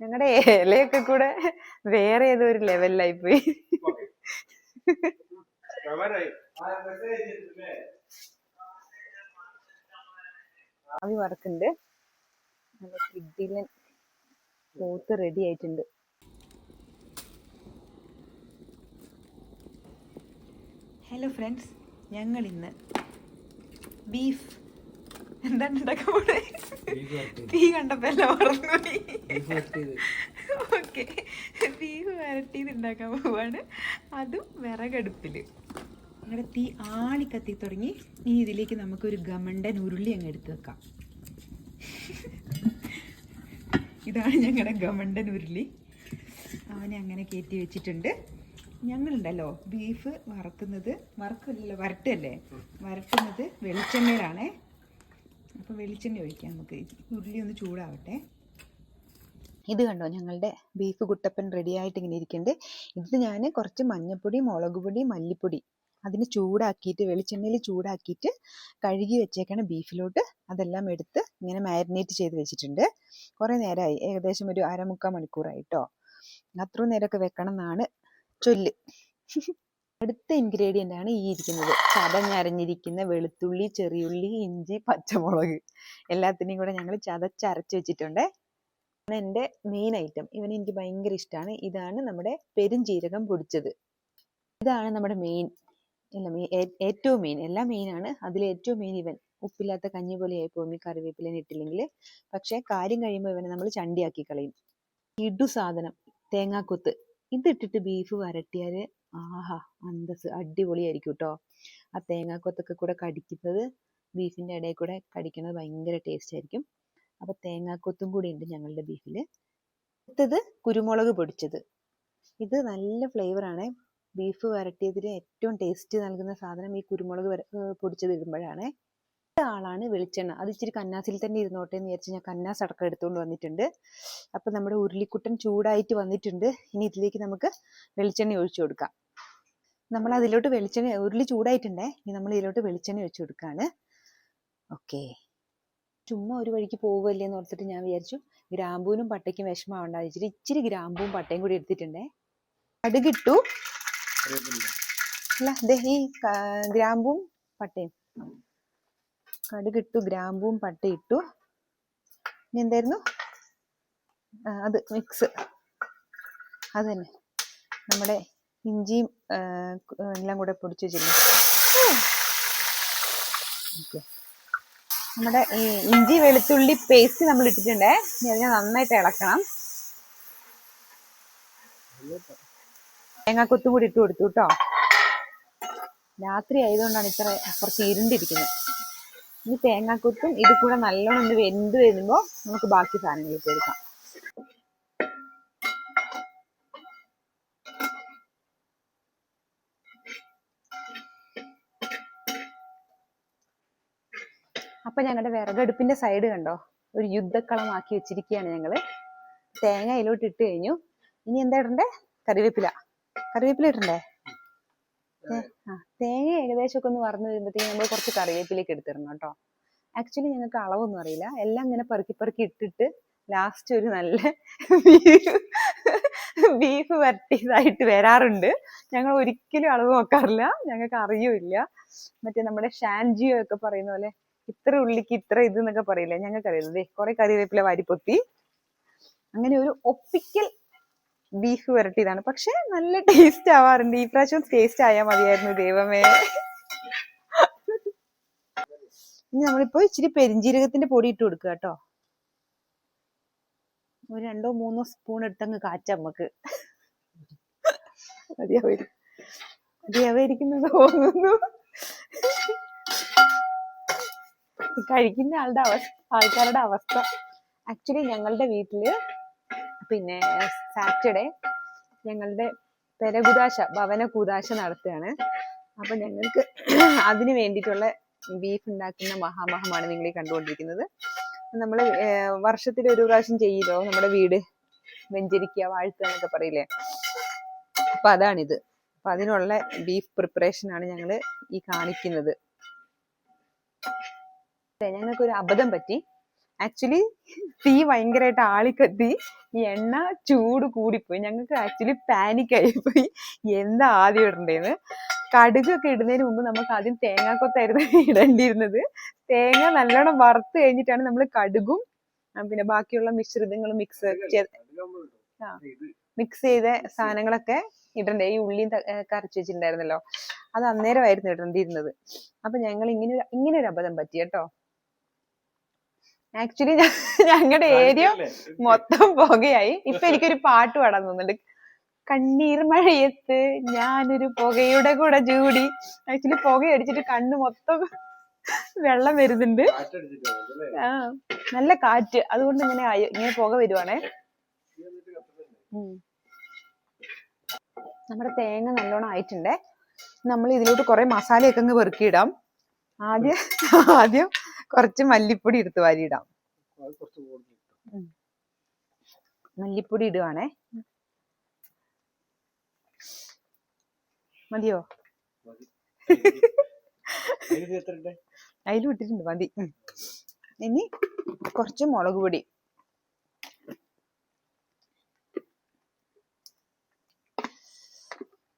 ഞങ്ങളുടെ ഇലയൊക്കെ കൂടെ വേറെ ഏതോ ഒരു ലെവലിലായി പോയി. ആവി വറക്കുന്നുണ്ട്. നല്ല കിഡിലൻ പോത്ത് റെഡി ആയിട്ടുണ്ട്. ഹലോ ഫ്രണ്ട്സ് ഞങ്ങൾ ഇന്ന് ബീഫ് എന്താണ് ഉണ്ടാക്കാൻ പോണേ? തീ കണ്ടപ്പോ എല്ലാം ഓക്കെ. ബീഫ് വരട്ടിയത് ഉണ്ടാക്കാൻ പോവാണ്. അതും വിറകടുപ്പിൽ അങ്ങനെ തീ ആളി കത്തി തുടങ്ങി. ഇനി ഇതിലേക്ക് നമുക്കൊരു ഗമണ്ടൻ ഉരുളി അങ്ങ് എടുത്ത് വെക്കാം. ഇതാണ് ഞങ്ങളുടെ ഗമണ്ടൻ ഉരുളി. അവനെ അങ്ങനെ കയറ്റി വെച്ചിട്ടുണ്ട്. ഞങ്ങളുണ്ടല്ലോ ബീഫ് വറക്കുന്നത്. വറക്കല്ലല്ലോ വരട്ടല്ലേ? വരട്ടുന്നത് വെളിച്ചെണ്ണയിലാണേ. അപ്പോൾ വെളിച്ചെണ്ണ ഒഴിക്കാം. നമുക്ക് ഉരുളി ഒന്ന് ചൂടാവട്ടെ. ഇത് കണ്ടോ? ഞങ്ങളുടെ ബീഫ് കുട്ടപ്പൻ റെഡി ആയിട്ട് ഇങ്ങനെ ഇരിക്കുന്നുണ്ട്. ഇത് ഞാൻ കുറച്ച് മഞ്ഞപ്പൊടി മുളക് പൊടി മല്ലിപ്പൊടി അതിന് ചൂടാക്കിയിട്ട് വെളിച്ചെണ്ണയിൽ ചൂടാക്കിയിട്ട് കഴുകി വെച്ചേക്കാണ് ബീഫിലോട്ട് അതെല്ലാം എടുത്ത് ഇങ്ങനെ മാരിനേറ്റ് ചെയ്ത് വെച്ചിട്ടുണ്ട്. കുറേ നേരമായി. ഏകദേശം ഒരു അരമുക്കാൽ മണിക്കൂറായിട്ടോ അത്രയും നേരമൊക്കെ വെക്കണം എന്നാണ് ചൊല്ല്. അടുത്ത ഇൻഗ്രീഡിയന്റ് ആണ് ഈ ഇരിക്കുന്നത്. ചതഞ്ഞരഞ്ഞിരിക്കുന്ന വെളുത്തുള്ളി ചെറിയുള്ളി ഇഞ്ചി പച്ചമുളക്. എല്ലാത്തിനെയും കൂടെ ഞങ്ങൾ ചതച്ചരച്ച് വെച്ചിട്ടുണ്ട്. എന്റെ മെയിൻ ഐറ്റം ഇവന് എനിക്ക് ഭയങ്കര ഇഷ്ടമാണ് ഇതാണ് നമ്മുടെ പെരുംജീരകം പൊടിച്ചത്. ഇതാണ് നമ്മുടെ മെയിൻ അല്ല മെയിൻ ഏറ്റവും മെയിൻ എല്ലാം മെയിൻ ആണ്. അതിൽ ഏറ്റവും മെയിൻ ഇവൻ. ഉപ്പില്ലാത്ത കഞ്ഞി പോലെ ആയി പോകും ഈ കറിവേപ്പില ഇട്ടില്ലെങ്കിൽ. പക്ഷേ കാര്യം കഴിയുമ്പോൾ ഇവനെ നമ്മൾ ചണ്ടിയാക്കി കളയും. ഇടു സാധനം തേങ്ങാക്കൊത്ത്. ഇതിട്ടിട്ട് ബീഫ് വരട്ടിയാൽ ആഹാ അന്തസ് അടിപൊളിയായിരിക്കും കേട്ടോ ആ തേങ്ങാക്കൊത്തൊക്കെ കൂടെ കടിക്കുന്നത് ബീഫിന്റെ ഇടയിൽ കൂടെ കടിക്കുന്നത് ഭയങ്കര ടേസ്റ്റ് ആയിരിക്കും. അപ്പോൾ തേങ്ങാക്കൊത്തും കൂടി ഉണ്ട് ഞങ്ങളുടെ ബീഫിൽ അടുത്തത് കുരുമുളക് പൊടിച്ചത്. ഇത് നല്ല ഫ്ലേവറാണ് ബീഫ് വരട്ടിയതിന് ഏറ്റവും ടേസ്റ്റ് നൽകുന്ന സാധനം ഈ കുരുമുളക് പൊടിച്ചത് ഇടുമ്പോഴാണ്. ആളാണ് വെളിച്ചെണ്ണ. അത് ഇച്ചിരി കന്നാസിൽ തന്നെ ഇരുന്നോട്ടെ എന്ന് വിചാരിച്ച് ഞാൻ കന്നാസ് അടക്കം എടുത്തുകൊണ്ട് വന്നിട്ടുണ്ട്. അപ്പം നമ്മുടെ ഉരുളിക്കുട്ടൻ ചൂടായിട്ട് വന്നിട്ടുണ്ട്. ഇനി ഇതിലേക്ക് നമുക്ക് വെളിച്ചെണ്ണ ഒഴിച്ചു കൊടുക്കാം. നമ്മൾ അതിലോട്ട് വെളിച്ചെണ്ണ ഉരുളി ചൂടായിട്ടുണ്ടേ? ഇനി നമ്മൾ ഇതിലോട്ട് വെളിച്ചെണ്ണ ഒഴിച്ചു കൊടുക്കുകയാണ് ഓക്കെ. ചുമ്മാ ഒരു വഴിക്ക് പോകുമല്ലേ എന്ന് ഓർത്തിട്ട് ഞാൻ വിചാരിച്ചു. ഗ്രാമ്പൂവിനും പട്ടയ്ക്കും വിഷമമാവണ്ട ഇച്ചിരി ഇച്ചിരി ഗ്രാമ്പൂവും പട്ടയും കൂടി എടുത്തിട്ടുണ്ടേ. കടുകിട്ടു. അല്ല ഈ ഗ്രാമ്പൂവും പട്ടയും. കടുകിട്ടു ഗ്രാമ്പൂവും പട്ടയിട്ടു ഇനി എന്തായിരുന്നു? അത് മിക്സ് അത് തന്നെ. നമ്മുടെ ഇഞ്ചിയും എല്ലാം കൂടെ പൊടിച്ച് വെച്ചില്ലേ? നമ്മുടെ ഈ ഇഞ്ചി വെളുത്തുള്ളി പേസ്റ്റ് നമ്മൾ ഇട്ടിട്ടുണ്ടേ. ഇനി അതിനെ നന്നായിട്ട് ഇളക്കണം. തേങ്ങാക്കൊത്തും കൂടി ഇട്ട് കൊടുത്തു കേട്ടോ. രാത്രി ആയതുകൊണ്ടാണ് ഇത്ര കുറച്ച് ഇരുണ്ടിരിക്കുന്നത്. ഇനി തേങ്ങാക്കുത്തും ഇത് കൂടെ നല്ലോണം ഒന്ന് വെന്ത് വരുമ്പോൾ നമുക്ക് ബാക്കി സാധനങ്ങൾ എടുക്കാം അപ്പൊ ഞങ്ങളുടെ വിറകടുപ്പിന്റെ സൈഡ് കണ്ടോ? ഒരു യുദ്ധക്കളമാക്കി വെച്ചിരിക്കുകയാണ് ഞങ്ങൾ. തേങ്ങ അതിലോട്ട് ഇട്ട് കഴിഞ്ഞു. ഇനി എന്താ ഇടണ്ടേ? കറിവേപ്പില. കറിവേപ്പില ഇടണ്ടേ? തേങ്ങ ഏകദേശം ഒക്കെ ഒന്ന് വറന്നു വരുമ്പോഴത്തേക്ക് നമ്മൾ കുറച്ച് കറിവേപ്പിലേക്ക് എടുത്തിടണം കേട്ടോ. ആക്ച്വലി ഞങ്ങൾക്ക് അളവൊന്നും അറിയില്ല. എല്ലാം ഇങ്ങനെ പെറുക്കി പെറുക്കി ഇട്ടിട്ട് ലാസ്റ്റ് ഒരു നല്ല ബീഫ് വരട്ടിയതായിട്ട് വരാറുണ്ട്. ഞങ്ങൾ ഒരിക്കലും അളവ് നോക്കാറില്ല. ഞങ്ങൾക്ക് അറിയൂല്ല. മറ്റേ നമ്മുടെ ഷാൻജിയോ ഒക്കെ പറയുന്ന പോലെ ഇത്ര ഉള്ളിക്ക് ഇത്ര ഇത് എന്നൊക്കെ പറയില്ലേ? ഞങ്ങൾക്ക് അറിയില്ല കുറെ കറിവേപ്പില വാരിപ്പൊത്തി. അങ്ങനെ ഒരു ഒപ്പിക്കൽ ബീഫ് വരട്ടിയതാണ്. പക്ഷെ നല്ല ടേസ്റ്റ് ആവാറുണ്ട്. ഈ പ്രാവശ്യം ടേസ്റ്റ് ആയാൽ മതിയായിരുന്നു. ദൈവമേ. ഇനി നമ്മളിപ്പോ ഇച്ചിരി പെരിഞ്ജീരകത്തിന്റെ പൊടി ഇട്ട് കൊടുക്കുക കേട്ടോ. ഒരു രണ്ടോ മൂന്നോ സ്പൂൺ എടുത്തങ്ങ് കാച്ച നമുക്ക് തോന്നുന്നു. കഴിക്കുന്ന ആളുടെ അവസ്ഥ ആൾക്കാരുടെ അവസ്ഥ. ആക്ച്വലി ഞങ്ങളുടെ വീട്ടിൽ പിന്നെ സാറ്റർഡേ ഞങ്ങളുടെ പെരകുദാശ ഭവന കൂതാശ നടത്തുകയാണ്. അപ്പൊ ഞങ്ങൾക്ക് അതിന് വേണ്ടിയിട്ടുള്ള ബീഫ് ഉണ്ടാക്കുന്ന മഹാമഹമാണ് നിങ്ങൾ ഈ കണ്ടുകൊണ്ടിരിക്കുന്നത് നമ്മൾ വർഷത്തിൽ ഒരു പ്രാവശ്യം ചെയ്യില്ലോ നമ്മുടെ വീട് വെഞ്ചരിക്കുക വാഴ്ത്തുക എന്നൊക്കെ പറയില്ലേ? അപ്പൊ അതാണിത്. അപ്പൊ അതിനുള്ള ബീഫ് പ്രിപ്പറേഷൻ ആണ് ഞങ്ങൾ ഈ കാണിക്കുന്നത്. ഞങ്ങൾക്ക് ഒരു അബദ്ധം പറ്റി. ആക്ച്വലി തീ ഭയങ്കരമായിട്ട് ആളിക്കത്തി. ഈ എണ്ണ ചൂട് കൂടിപ്പോയി. ഞങ്ങൾക്ക് ആക്ച്വലി പാനിക് ആയിപ്പോയി. എന്താ ആദ്യം ഇടണ്ടേന്ന്? കടുകൊക്കെ ഇടുന്നതിന് മുമ്പ് നമുക്ക് ആദ്യം തേങ്ങാക്കൊത്തായിരുന്നു ഇടേണ്ടിയിരുന്നത്. തേങ്ങ നല്ലോണം വറുത്ത് കഴിഞ്ഞിട്ടാണ് നമ്മൾ കടുകും പിന്നെ ബാക്കിയുള്ള മിശ്രിതങ്ങളും മിക്സ് ആ. മിക്സ് ചെയ്ത സാധനങ്ങളൊക്കെ ഇടണ്ടേ? ഈ ഉള്ളിയും കരച്ച് വെച്ചിട്ടുണ്ടായിരുന്നല്ലോ. അത് അന്നേരമായിരുന്നു ഇടേണ്ടിയിരുന്നത്. അപ്പൊ ഞങ്ങൾ ഇങ്ങനെ ഇങ്ങനെ ഒരു അബദ്ധം പറ്റി കേട്ടോ. ആക്ച്വലി ഞങ്ങളുടെ ഏരിയ മൊത്തം പുകയായി. ഇപ്പൊ എനിക്കൊരു പാട്ട് പാടാൻ തോന്നുന്നുണ്ട്. കണ്ണീർ മഴയത്ത് ഞാനൊരു പുകയുടെ കൂടെ ജൂടി ആക്ച്വലി പുക അടിച്ചിട്ട് കണ്ണ് മൊത്തം വെള്ളം വരുന്നുണ്ട്. ആ നല്ല കാറ്റ്. അതുകൊണ്ട് ഇങ്ങനെ ആയി ഇങ്ങനെ പുക വരുവാണേ. നമ്മുടെ തേങ്ങ നല്ലോണം ആയിട്ടുണ്ടേ. നമ്മൾ ഇതിലോട്ട് കുറെ മസാലയൊക്കെ അങ്ങ് പെറുക്കിയിടാം. ആദ്യം ആദ്യം കുറച്ച് മല്ലിപ്പൊടി എടുത്ത് വാരിയിടാം. മല്ലിപ്പൊടി ഇടുവാണേ. മതിയോ? അതിലും ഇട്ടിട്ടുണ്ട്. മതി. ഇനി കുറച്ച് മുളക് പൊടി.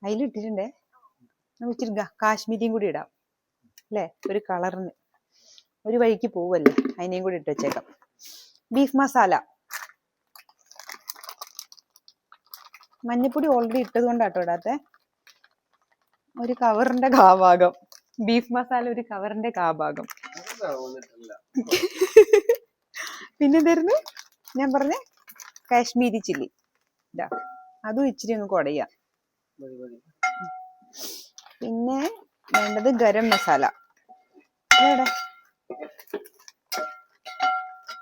അതിലിട്ടിട്ടുണ്ടേ നമുക്ക് ഇച്ചിരി കാശ്മീരിയും കൂടി ഇടാം. അല്ലേ? ഒരു കളറിന്. ഒരു വഴിക്ക് പോവല്ലേ? അതിനെയും കൂടി ഇട്ട് വെച്ചേക്കാം. ബീഫ് മസാല. മഞ്ഞപ്പൊടി ഓൾറെഡി ഇട്ടത് കൊണ്ടാട്ടോ ഇടാത്തെ. ഒരു കവറിന്റെ കാഭാഗം. ബീഫ് മസാല ഒരു കവറിന്റെ കാഭാഗം. പിന്നെന്തായിരുന്നു ഞാൻ പറഞ്ഞ കാശ്മീരി ചില്ലി. ഇതാ അതും ഇച്ചിരി ഒന്ന് കുടയ. പിന്നെ വേണ്ടത് ഗരം മസാല. ഇതെവിടെ?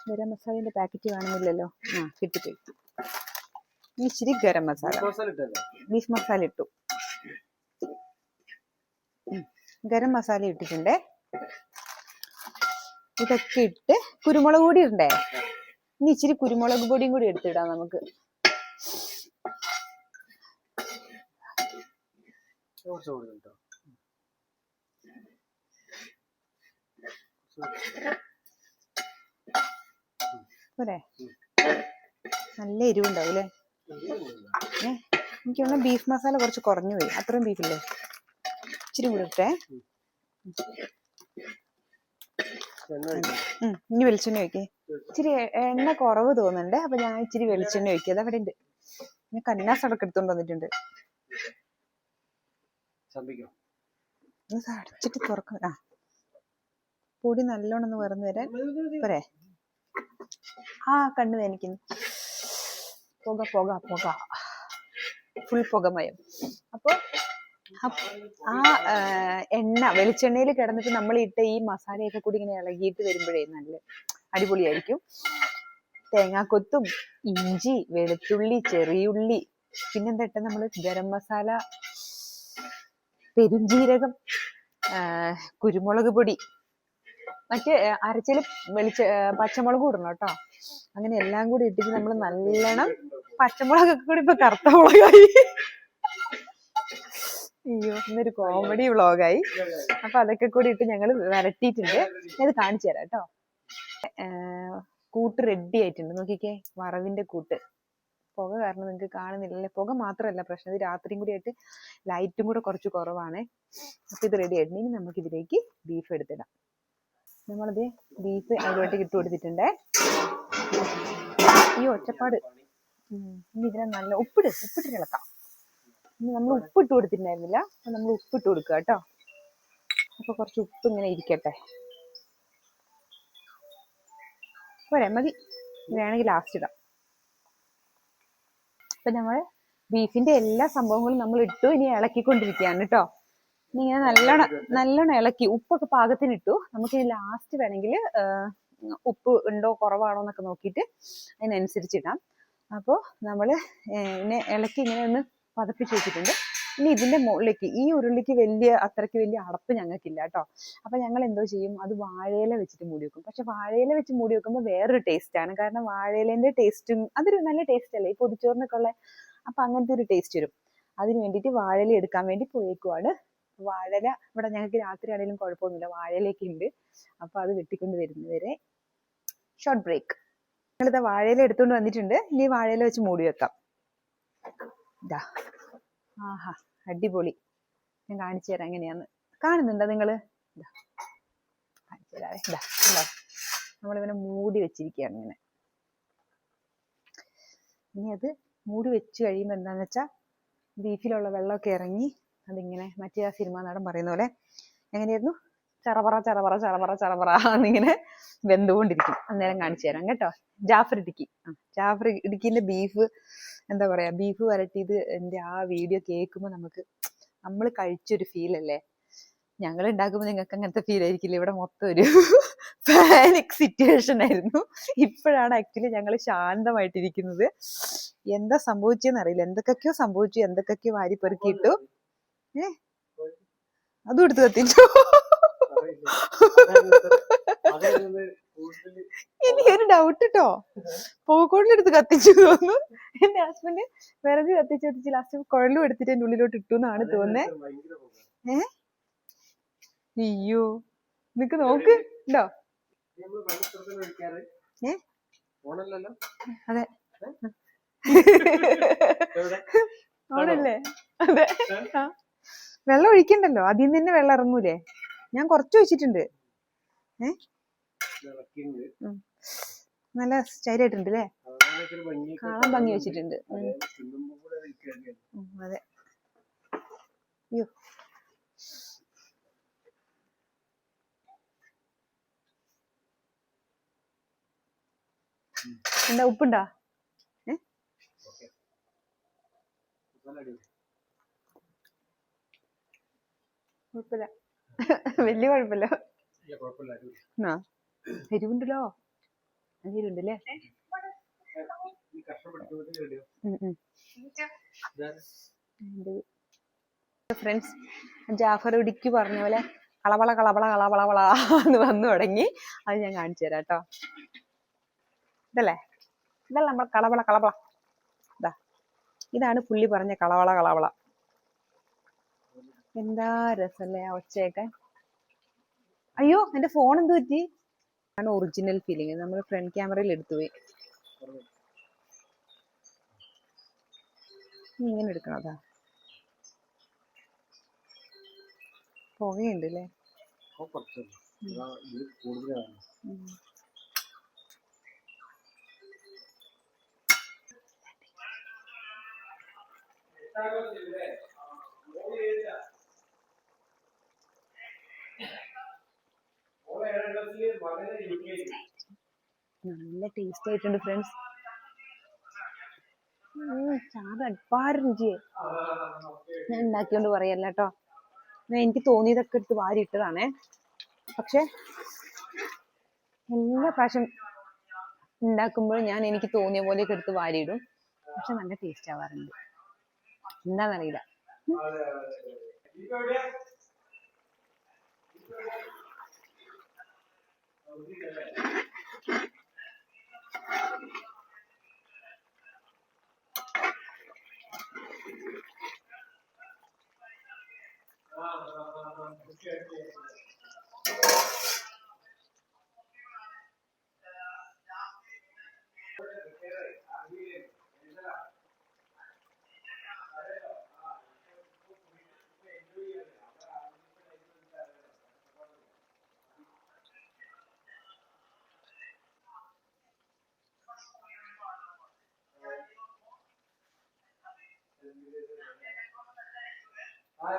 ഗരം മസാലയുടെ പാക്കറ്റ് കാണുന്നില്ലല്ലോ ആ കിട്ടിപ്പോയി. ഇനി ഇച്ചിരി ഗരം മസാല. ബീഫ് മസാല ഇട്ടു. ഗരം മസാല ഇട്ടിട്ടുണ്ടേ. ഇതൊക്കെ ഇട്ട് കുരുമുളക് പൊടി ഇടണ്ടേ? ഇനി ഇച്ചിരി കുരുമുളക് പൊടിയും കൂടി എടുത്തിടാം നമുക്ക്. പോരെ? നല്ല എരിവുണ്ടാവും അല്ലേ? ഏ എനിക്ക് തോന്നുന്നു ബീഫ് മസാല കുറച്ച് കുറഞ്ഞു പോയി. അത്രയും ബീഫില്ലേ ഇച്ചിരി കൂടി ഇട്ടേ. ഇനി വെളിച്ചെണ്ണ ഒഴിക്കേ. ഇച്ചിരി എണ്ണ കുറവ് തോന്നുന്നുണ്ട്. അപ്പൊ ഞാൻ ഇച്ചിരി വെളിച്ചെണ്ണ ഒഴിക്കുക അത് അവിടെ ഉണ്ട് പിന്നെ കന്നാസ് അടക്കം എടുത്തോണ്ട് വന്നിട്ടുണ്ട്. അടച്ചിട്ട് തുറക്ക. ആ. പൊടി നല്ലോണം ഒന്ന് പറഞ്ഞു വരാൻ. പോരെ? ആ കണ്ണു വേനിക്കുന്നു പുക പുക പുക. ഫുൾ പുകമയം അപ്പൊ അപ്പ് ആ എണ്ണ വെളിച്ചെണ്ണയിൽ കിടന്നിട്ട് നമ്മൾ ഇട്ട ഈ മസാലയൊക്കെ കൂടി ഇങ്ങനെ ഇളകിയിട്ട് വരുമ്പോഴേ നല്ല അടിപൊളിയായിരിക്കും. തേങ്ങാക്കൊത്തും ഇഞ്ചി വെളുത്തുള്ളി ചെറിയുള്ളി പിന്നെന്താ നമ്മൾ? ഗരം മസാല പെരുംജീരകം കുരുമുളക് പൊടി മറ്റേ അരച്ചിൽ വെളിച്ച പച്ചമുളക് ഇടണം കേട്ടോ. അങ്ങനെ എല്ലാം കൂടി ഇട്ടിട്ട് നമ്മൾ നല്ലോണം പച്ചമുളകൊക്കെ കൂടി ഇപ്പൊ കറുത്ത മുളകായി. അയ്യോ ഇന്നൊരു കോമഡി വ്ളോഗായി അപ്പൊ അതൊക്കെ കൂടി ഇട്ട് ഞങ്ങൾ വരട്ടിയിട്ടുണ്ട്. ഇത് കാണിച്ചു തരാം കേട്ടോ. കൂട്ട് റെഡി ആയിട്ടുണ്ട്. നോക്കിക്കേ വറവിന്റെ കൂട്ട്. പുക കാരണം നിങ്ങൾക്ക് കാണുന്നില്ലല്ലേ? പുക മാത്രമല്ല പ്രശ്നം. ഇത് രാത്രിയും കൂടി ആയിട്ട് ലൈറ്റും കൂടെ കുറച്ച് കുറവാണ്. അപ്പൊ ഇത് റെഡി ആയിട്ടുണ്ട്. ഇനി നമുക്ക് ഇതിലേക്ക് ബീഫ് എടുത്തിടാം. നമ്മളത് ബീഫ് അതിലോട്ട് ഇട്ട് കൊടുത്തിട്ടുണ്ടേ. ഈ ഒറ്റപ്പാട് ഇനി ഇതിനെ നല്ല ഉപ്പിട്. ഉപ്പിട്ട് ഇളക്കാം. ഇനി നമ്മൾ ഉപ്പിട്ട് കൊടുത്തിട്ടുണ്ടായിരുന്നില്ല. അപ്പൊ നമ്മൾ ഉപ്പിട്ട് കൊടുക്കുക കേട്ടോ. അപ്പൊ കുറച്ച് ഉപ്പ് ഇങ്ങനെ ഇരിക്കട്ടെ. പോരെ മതി. വേണമെങ്കിൽ ലാസ്റ്റ് ഇടാം. അപ്പൊ നമ്മൾ ബീഫിന്റെ എല്ലാ സംഭവങ്ങളും നമ്മൾ ഇട്ടു. ഇനി ഇളക്കിക്കൊണ്ടിരിക്കുകയാണ് കേട്ടോ. ഇനി ഇങ്ങനെ നല്ലോണം നല്ലോണം ഇളക്കി. ഉപ്പൊക്കെ പാകത്തിന് ഇട്ടു നമുക്ക് ലാസ്റ്റ് വേണമെങ്കിൽ ഉപ്പ് ഉണ്ടോ കുറവാണോ എന്നൊക്കെ നോക്കിയിട്ട് അതിനനുസരിച്ച് ഇടാം. അപ്പോൾ നമ്മൾ ഇങ്ങനെ ഇളക്കി ഇങ്ങനെ ഒന്ന് പതപ്പിച്ച് വെച്ചിട്ടുണ്ട്. ഇനി ഇതിന്റെ മുകളിലേക്ക് ഈ ഉരുളിക്ക് വലിയ അത്രയ്ക്ക് വലിയ അടപ്പ് ഞങ്ങൾക്കില്ല കേട്ടോ. അപ്പൊ ഞങ്ങൾ എന്തോ ചെയ്യും? അത് വാഴയില വെച്ചിട്ട് മൂടി വെക്കും. പക്ഷെ വാഴയില വെച്ച് മൂടി വെക്കുമ്പോൾ വേറൊരു ടേസ്റ്റ് ആണ്. കാരണം വാഴയിലേന്റെ ടേസ്റ്റും അതൊരു നല്ല ടേസ്റ്റ് അല്ലേ? ഈ പൊതിച്ചോറിനൊക്കെ ഉള്ള അപ്പൊ അങ്ങനത്തെ ഒരു ടേസ്റ്റ് വരും. അതിന് വേണ്ടിയിട്ട് വാഴയില എടുക്കാൻ വേണ്ടി പോയേക്കുവാണ്. വാഴയില ഇവിടെ ഞങ്ങൾക്ക് രാത്രി ആണെങ്കിലും കുഴപ്പമൊന്നുമില്ല. വാഴയിലേക്ക് ഉണ്ട് അപ്പൊ അത് വെട്ടിക്കൊണ്ട് വരുന്നവരെ ഷോർട്ട് ബ്രേക്ക് ഞങ്ങളിത് വാഴയില എടുത്തുകൊണ്ട് വന്നിട്ടുണ്ട്. ഇനി വാഴയില വെച്ച് മൂടി വെക്കാം. ഇതാ ആഹാ. അടിപൊളി. ഞാൻ കാണിച്ചു തരാം എങ്ങനെയാന്ന്. കാണുന്നുണ്ടോ കാണിച്ചു തരാവേ ഇതാ മൂടി വെച്ചിരിക്കുകയാണ് ഇങ്ങനെ. ഇനി അത് മൂടി വെച്ച് കഴിയുമ്പോൾ എന്താന്ന് വെച്ചാൽ ബീഫിലുള്ള വെള്ളമൊക്കെ ഇറങ്ങി അതിങ്ങനെ മറ്റേ ആ സിനിമ നടൻ പറയുന്ന പോലെ എങ്ങനെയായിരുന്നു? ചറപറ ചറപറ ചറപറ ചറപറ എന്നിങ്ങനെ വെന്തുകൊണ്ടിരിക്കും. അന്നേരം കാണിച്ചു തരാം കേട്ടോ. ജാഫർ ഇടുക്കി. ജാഫർ ഇടുക്കിന്റെ ബീഫ് എന്താ പറയാ ബീഫ് വരട്ടിയത് എന്റെ ആ വീഡിയോ കേൾക്കുമ്പോൾ നമുക്ക് നമ്മൾ കഴിച്ചൊരു ഫീൽ അല്ലേ? ഞങ്ങൾ ഉണ്ടാക്കുമ്പോൾ നിങ്ങൾക്ക് അങ്ങനത്തെ ഫീൽ ആയിരിക്കില്ല? ഇവിടെ മൊത്തം ഒരു പാനിക് സിറ്റുവേഷൻ ആയിരുന്നു. ഇപ്പോഴാണ് ആക്ച്വലി ഞങ്ങൾ ശാന്തമായിട്ടിരിക്കുന്നത്. എന്താ സംഭവിച്ചെന്ന് അറിയില്ല. എന്തൊക്കെയോ സംഭവിച്ചു എന്തൊക്കെയോ വാരി പെറുക്കിയിട്ടു ഏ? അതും എടുത്ത് കത്തിച്ചു? എനിക്കൊരു ഡൗട്ട് കേട്ടോ പൂക്കോട്ടിലെടുത്ത് കത്തിച്ചു തോന്നുന്നു. എന്റെ ഹസ്ബൻഡ് വിറക് കത്തിച്ച് കത്തിച്ച് ലാസ്റ്റ് കുഴലും എടുത്തിട്ട് എന്റെ ഉള്ളിലോട്ട് ഇട്ടു എന്നാണ് തോന്നുന്നത് ഏ? അയ്യോ. നിക്ക് നോക്ക്. ഉണ്ടോ? ഏ? അതെ. ഓണല്ലേ? അതെ. ആ. വെള്ളം ഒഴിക്കണ്ടല്ലോ? അതിൽ നിന്ന് തന്നെ വെള്ളം ഇറങ്ങൂലേ? ഞാൻ കുറച്ച് ഒഴിച്ചിട്ടുണ്ട്. ഏ? നല്ല സ്റ്റൈലായിട്ടുണ്ട് അല്ലേ കാണാൻ ഭംഗി വെച്ചിട്ടുണ്ട്. അതെ, അയ്യോ. എന്താ ഉപ്പുണ്ടാ? നല്ല അടിപൊളി. കുഴപ്പമില്ല. വലിയ കുഴപ്പമില്ല. ആ. എരിവുണ്ടല്ലോ? എരിവുണ്ടല്ലേ? ഫ്രണ്ട്സ് ജാഫർ ഇടിക്ക് പറഞ്ഞ പോലെ കളവള കളവള കളവള വള എന്ന് വന്നു തുടങ്ങി. അത് ഞാൻ കാണിച്ചു തരാം കേട്ടോ. ഇതല്ലേ? ഇതല്ല നമ്മൾ കളവള കളവള. ഇതാ ഇതാണ് പുള്ളി പറഞ്ഞ കളവള കളവള. എന്താ രസല്ലേ ആ ഒച്ചയൊക്കെ? അയ്യോ എന്റെ ഫോൺ എന്ത് പറ്റി? ആണ് ഒറിജിനൽ ഫീലിംഗ് നമ്മൾ ഫ്രണ്ട് ക്യാമറയിൽ എടുത്തുപോയി പോയി. ഇങ്ങനെ എടുക്കണം അതാ. പുകയുണ്ട് അല്ലേ ഓ, കുറച്ചുള്ളൂ. ഇതാ, ഇത് കൂടുതലാണ്. നല്ല ടേസ്റ്റ് ആയിട്ടുണ്ട് ഫ്രണ്ട്സ് ചാറ് അടിപ്പാര രുചിയെ ഞാൻ ഉണ്ടാക്കിയോണ്ട് പറയല്ല കേട്ടോ എനിക്ക് തോന്നിയതൊക്കെ എടുത്ത് വാരി ഇട്ടതാണേ. പക്ഷെ എല്ലാ പ്രാവശ്യം ഉണ്ടാക്കുമ്പോൾ ഞാൻ എനിക്ക് തോന്നിയ പോലെയൊക്കെ എടുത്ത് വാരിയിടും പക്ഷെ നല്ല ടേസ്റ്റ് ആവാറുണ്ട്. എന്താണെന്നറിയില്ല Thank message I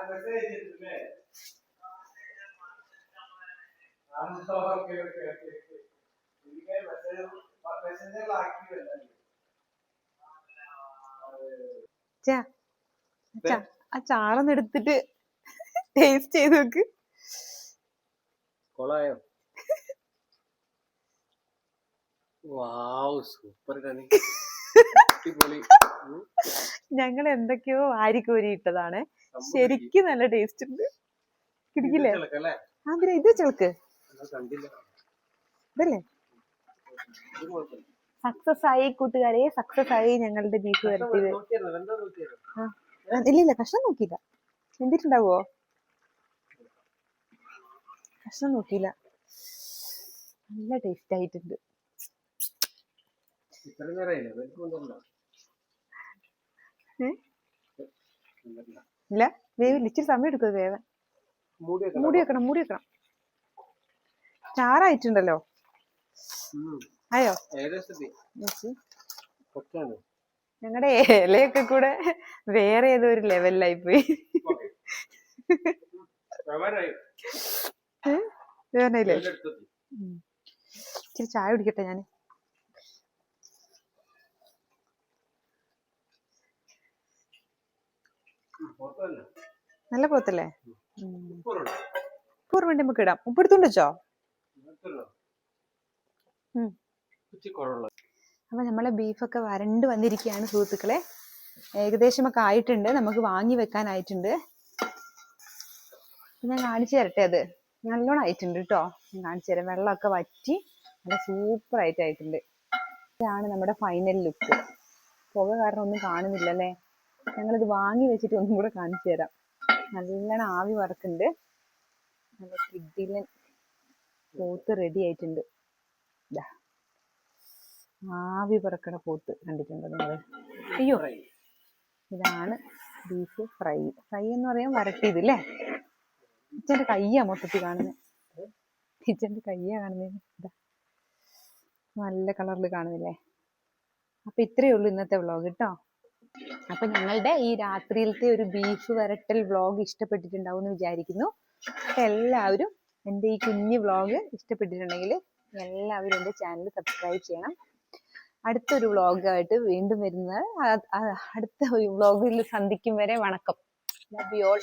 am a എനിക്ക് അല്ല. ആ ചാറൊന്ന് എടുത്തിട്ട് ടേസ്റ്റ് ചെയ്ത് നോക്ക്. കൊളായോ? വാവ് സൂപ്പർ കണി. ഞങ്ങൾ എന്തൊക്കെയോ വാരിക്കോരി ഇട്ടതാണ്. ശരിക്കും നല്ല ടേസ്റ്റ് ഉണ്ട്. കിടിക്കില്ലേ? ഇത് അതിന് ഇത് ചെളുക്ക്? ഇതല്ലേ? ഇത് സക്സസ് ആയി കൂട്ടുകാരെ സക്സസ് ആയി ഞങ്ങളുടെ ബീഫ് വരട്ടിയത് ഇല്ല ഇല്ല കഷ്ണം നോക്കിയില്ല. എന്തിട്ടുണ്ടാവോ കഷ്ണം നോക്കിയില്ല. നല്ല ടേസ്റ്റ് ആയിട്ടുണ്ട്. ഇല്ല വേവില്ല. ഇച്ചിരി സമയം എടുക്കും വേവാൻ. മൂടി വെക്കണം മൂടി വെക്കണം. ആയിട്ടുണ്ടല്ലോ ഉം. അയ്യോ ഞങ്ങളുടെ ഇലയൊക്കെ കൂടെ വേറെ ഏതോ ഒരു ലെവലിലായി പോയി. വേറെ ഇച്ചിരി ചായ കുടിക്കട്ടെ ഞാൻ നല്ല പോത്തല്ലേ ഉപ്പൂർ വേണ്ടി നമുക്ക് ഇടാം. ഉപ്പ് അപ്പൊ നമ്മളെ ബീഫൊക്കെ വരണ്ട് വന്നിരിക്കുകയാണ് സുഹൃത്തുക്കളെ. ഏകദേശമൊക്കെ ആയിട്ടുണ്ട്. നമുക്ക് വാങ്ങി വെക്കാനായിട്ടുണ്ട്. ഞാൻ കാണിച്ചു തരട്ടെ അത്. നല്ലോണം ആയിട്ടുണ്ട് കേട്ടോ ഞാൻ കാണിച്ചു തരാം. വെള്ളമൊക്കെ വറ്റി നല്ല സൂപ്പർ ആയിട്ട് ആയിട്ടുണ്ട് ഇതാണ് നമ്മുടെ ഫൈനൽ ലുക്ക് പുക കാരണം ഒന്നും കാണുന്നില്ല കാണുന്നില്ലല്ലേ? ഞങ്ങളിത് വാങ്ങി വെച്ചിട്ട് ഒന്നും കൂടെ കാണിച്ചു തരാം. നല്ലോണം ആവി വറക്കുന്നുണ്ട്. നല്ല കിഡിലൻ പോത്ത് റെഡി ആയിട്ടുണ്ട്. ആവി പറക്കണ പോത്ത് കണ്ടിട്ടുണ്ടോ നിങ്ങൾ അയ്യോ ഇതാണ് ബീഫ് ഫ്രൈ ഫ്രൈ എന്ന് പറയാൻ വരട്ടിയത് അല്ലേ ഇച്ചന്റെ കയ്യാ മൊത്തത്തിൽ കാണുന്നത് ഇച്ചന്റെ കയ്യാ കാണുന്നത് ഇതാ നല്ല കളറിൽ കാണുന്നില്ലേ അപ്പൊ ഇത്രയേ ഉള്ളൂ ഇന്നത്തെ വ്ളോഗ് കേട്ടോ അപ്പൊ ഞങ്ങളുടെ ഈ രാത്രിയിലത്തെ ഒരു ബീഫ് വരട്ടൽ വ്ളോഗ് ഇഷ്ടപ്പെട്ടിട്ടുണ്ടാവും എന്ന് വിചാരിക്കുന്നു എല്ലാവരും എന്റെ ഈ കുഞ്ഞു വ്ളോഗ് ഇഷ്ടപ്പെട്ടിട്ടുണ്ടെങ്കിൽ എല്ലാവരും എന്റെ ചാനൽ സബ്സ്ക്രൈബ് ചെയ്യണം. അടുത്തൊരു വ്ളോഗായിട്ട് വീണ്ടും വരുന്നത്. അടുത്ത വ്ളോഗിൽ സന്ധിക്കും വരെ വണക്കം. Love you all